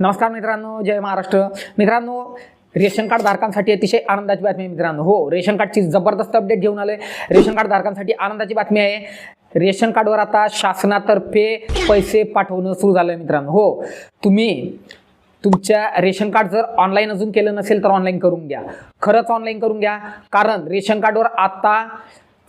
नमस्कार मित्रांनो जय महाराष्ट्र. मित्रांनो रेशन कार्ड धारकांसाठी अतिशय आनंदाची बातमी आहे मित्रांनो. हो रेशन कार्डची जबरदस्त अपडेट घेऊन आले रेशन कार्ड धारकांसाठी आनंदाची बातमी आहे. रेशन कार्डवर आता शासनातर्फे पैसे पाठवणं सुरू झालं आहे मित्रांनो. हो तुम्ही तुमच्या रेशन कार्ड जर ऑनलाईन अजून केलं नसेल तर ऑनलाईन करून घ्या. खरंच ऑनलाईन करून घ्या. कारण रेशन कार्डवर आता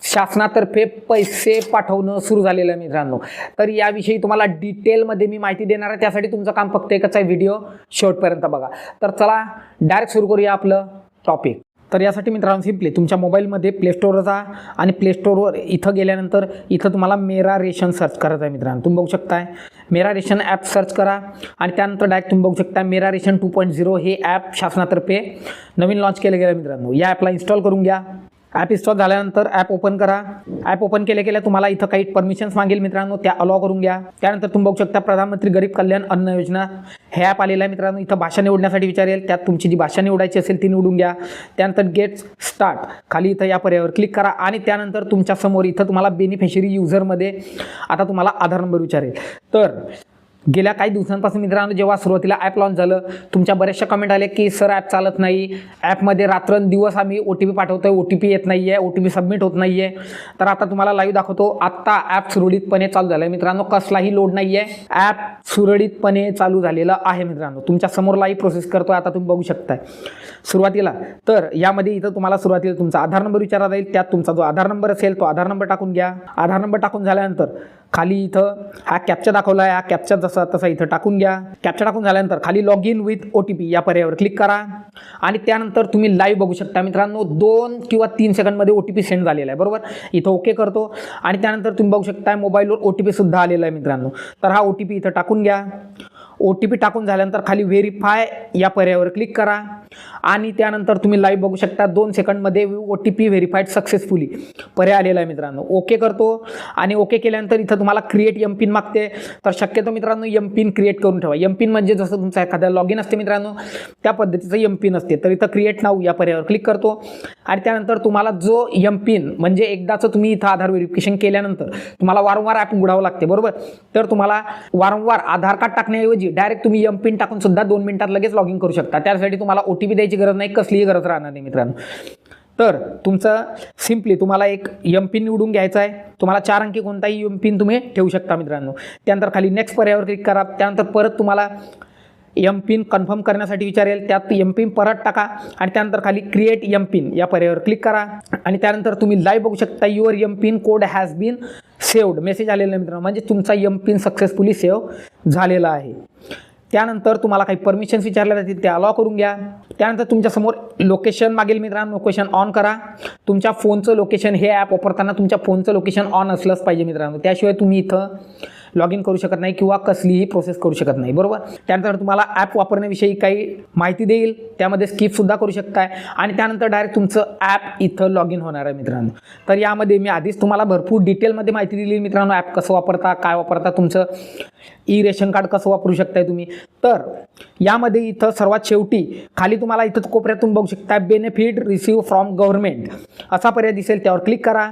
शासनातर्फे पैसे पाठवणं सुरू झालेलं आहे मित्रांनो. तर याविषयी तुम्हाला डिटेलमध्ये मी माहिती देणार आहे. त्यासाठी तुमचं काम फक्त एकच आहे व्हिडिओ शेवटपर्यंत बघा. तर चला डायरेक्ट सुरू करूया आपलं टॉपिक तर यासाठी मित्रांनो सिम्पली तुमच्या मोबाईलमध्ये प्लेस्टोरवर जा आणि प्लेस्टोरवर इथं गेल्यानंतर इथं तुम्हाला मेरा रेशन सर्च करायचं आहे मित्रांनो. तुम्ही बघू शकताय. मेरा रेशन ॲप सर्च करा आणि त्यानंतर डायरेक्ट तुम्ही बघू शकता Mera ration two point zero हे ॲप शासनातर्फे नवीन लॉन्च केलं गेलं मित्रांनो. या ॲपला इन्स्टॉल करून घ्या. ॲप इन्स्टॉल झाल्यानंतर ॲप ओपन करा. ॲप ओपन केल्या केल्या तुम्हाला इथं काही परमिशन्स मागेल मित्रांनो त्या अलाव करून घ्या. त्यानंतर तुम्ही बघू शकता प्रधानमंत्री गरीब कल्याण अन्न योजना. हे ॲप आलेलं आहे मित्रांनो इथं भाषा निवडण्यासाठी विचारेल. त्यात तुमची जी भाषा निवडायची असेल ती निवडून घ्या. त्यानंतर गेट स्टार्ट खाली इथं या पर्यायावर क्लिक करा आणि त्यानंतर तुमच्यासमोर इथं तुम्हाला बेनिफिशरी युजरमध्ये आता तुम्हाला आधार नंबर विचारेल. तर गेल्या काही दिवसांपासून मित्रांनो जेव्हा सुरुवातीला ॲप लॉन्च झालं तुमच्या बऱ्याचशा कमेंट आले की सर ॲप चालत नाही. ॲपमध्ये रात्रंदिवस आम्ही ओ टी पी पाठवतोय. ओ टी पी येत नाही आहे ओ टी पी सबमिट होत नाही आहे तर आता तुम्हाला लाईव्ह दाखवतो. आत्ता ॲप सुरळीतपणे चालू झालं आहे मित्रांनो कसलाही लोड नाही आहे ॲप सुरळीतपणे चालू झालेलं आहे मित्रांनो. तुमच्यासमोर लाईव्ह प्रोसेस करतो आता तुम्ही बघू शकताय. सुरुवातीला तर यामध्ये इथं तुम्हाला सुरुवातीला तुमचा आधार नंबर विचारला जाईल. त्यात तुमचा जो आधार नंबर असेल तो आधार नंबर टाकून घ्या. आधार नंबर टाकून झाल्यानंतर खाली इथं हा कॅप्चा दाखवला आहे. हा कॅप्चा जसा तसा इथं टाकून घ्या. कॅप्चा टाकून झाल्यानंतर खाली log in with O T P या पर्यायावर क्लिक करा. आणि त्यानंतर तुम्ही लाईव्ह बघू शकता. मित्रांनो दोन किंवा तीन सेकंडमध्ये ओ टी पी सेंड झालेला आहे. बरोबर? इथं ओके करतो. आणि त्यानंतर तुम्ही बघू शकता मोबाईलवर ओ टी पीसुद्धा आलेला आहे मित्रांनो. तर हा ओ टी पी इथं टाकून घ्या. ओ टी पी टाकून झाल्यानंतर खाली व्हेरीफाय या पर्यायावर क्लिक करा. आणि त्यानंतर तुम्ही लाईव्ह बघू शकता दोन सेकंडमध्ये O T P verified successfully पर्याय आलेला आहे मित्रांनो. ओके करतो. आणि ओके केल्यानंतर इथं तुम्हाला क्रिएट एम पिन मागते. तर शक्यतो मित्रांनो एम पिन क्रिएट करून ठेवा. एम पिन म्हणजे जसं तुमचा एखादा लॉग इन असते मित्रांनो त्या पद्धतीचं एम पिन असते. तर इथं क्रिएट नाव या पर्यायावर क्लिक करतो. आणि त्यानंतर तुम्हाला जो एम पिन म्हणजे एकदाचं तुम्ही इथं आधार व्हेरिफिकेशन केल्यानंतर तुम्हाला वारंवार ॲप उघडावं लागते बरोबर? तर तुम्हाला वारंवार आधार कार्ड टाकण्याऐवजी डायरेक्ट तुम्ही एम पिन टाकून सुद्धा दोन मिनिटात लगेच लॉग इन करू शकता. त्यासाठी तुम्हाला ओ टी पी द्यायची गरज नाही कसलीही गरज राहणार नाही मित्रांनो. तर तुमचं सिम्पली तुम्हाला एक एम पिन निवडून घ्यायचा आहे. तुम्हाला चार अंकी कोणताही एम पिन तुम्ही ठेवू शकता मित्रांनो. त्यानंतर खाली नेक्स्ट पर्यायावर क्लिक करा. त्यानंतर परत तुम्हाला एम पिन कन्फर्म करण्यासाठी विचारेल. त्यात एम पिन परत टाका. आणि त्यानंतर खाली क्रिएट एम पिन या पर्यायावर क्लिक करा. आणि त्यानंतर तुम्ही लाईव्ह बघू शकता your M pin code has been saved message आलेला आहे मित्रांनो. म्हणजे तुमचा एम पिन सक्सेसफुली सेव्ह झालेला आहे. त्यानंतर तुम्हाला काही परमिशन्स विचारल्या जातील ते अलॉ करून घ्या. त्यानंतर तुमच्यासमोर लोकेशन मागील मित्रांनो लोकेशन ऑन करा. तुमच्या फोनचं लोकेशन हे ॲप वापरताना तुमच्या फोनचं लोकेशन ऑन असलंच पाहिजे मित्रांनो. त्याशिवाय तुम्ही इथं लॉग इन करू शकत नाही किंवा कसलीही प्रोसेस करू शकत नाही बरोबर? त्यानंतर तुम्हाला ॲप वापरण्याविषयी काही माहिती देईल. त्यामध्ये स्किपसुद्धा करू शकताय. आणि त्यानंतर डायरेक्ट तुमचं ॲप इथं लॉग इन होणार आहे मित्रांनो. तर यामध्ये मी आधीच तुम्हाला भरपूर डिटेलमध्ये माहिती दिली मित्रांनो. ॲप कसं वापरता काय वापरता तुमचं ई रेशन कार्ड कसं वापरू शकताय तुम्ही. तर यामध्ये इथं सर्वात शेवटी खाली तुम्हाला इथं कोपऱ्यात तुम्ही बघू शकता बेनिफिट रिसीव्ह फ्रॉम गव्हर्नमेंट असा पर्याय दिसेल त्यावर क्लिक करा.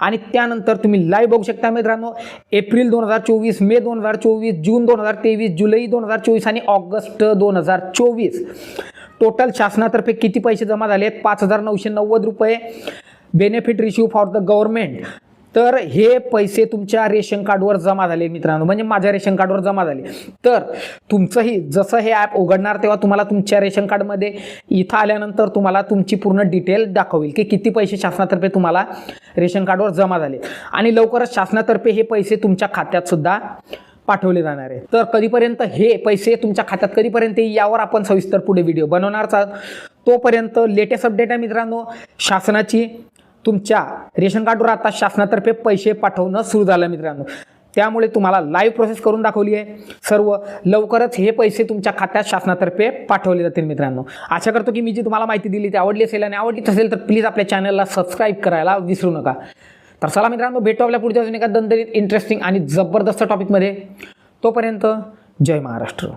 आणि त्यानंतर तुम्ही लाईव्ह बघू शकता मित्रांनो. एप्रिल दोन हजार चोवीस मे दोन हजार चोवीस जून दोन हजार तेवीस जुलै दोन हजार चोवीस आणि ऑगस्ट दोन हजार चोवीस. टोटल शासनातर्फे किती पैसे जमा झाले आहेत? पाच हजार नऊशे नव्वद रुपये. Benefit receive for the government तर हे पैसे तुमच्या रेशन कार्डवर जमा झाले मित्रांनो. म्हणजे माझ्या रेशन कार्डवर जमा झाले. तर तुमचंही जसं हे ॲप उघडणार तेव्हा तुम्हाला तुमच्या रेशन कार्डमध्ये इथं आल्यानंतर तुम्हाला तुमची पूर्ण डिटेल दाखवेल की किती पैसे शासनातर्फे तुम्हाला रेशन कार्डवर जमा झाले. आणि लवकरच शासनातर्फे हे पैसे तुमच्या खात्यात सुद्धा पाठवले जाणार आहे. तर कधीपर्यंत हे पैसे तुमच्या खात्यात कधीपर्यंत येईल यावर आपण सविस्तर पुढे व्हिडिओ बनवणारच आहोत. तोपर्यंत लेटेस्ट अपडेट आहे मित्रांनो. शासनाची तुमच्या रेशन कार्डवर आता शासनातर्फे पैसे पाठवणं सुरू झालं मित्रांनो. त्यामुळे तुम्हाला लाईव्ह प्रोसेस करून दाखवली आहे. सर्व लवकरच हे पैसे तुमच्या खात्यात शासनातर्फे पाठवले जातील मित्रांनो. आशा करतो की मी जी तुम्हाला माहिती दिली ती आवडली असेल आणि आवडलीच असेल तर प्लीज आपल्या चॅनलला सबस्क्राईब करायला विसरू नका. तर चला मित्रांनो भेटू आपल्या पुढच्या अजून एका दंदरीत इंटरेस्टिंग आणि जबरदस्त टॉपिकमध्ये तोपर्यंत जय महाराष्ट्र.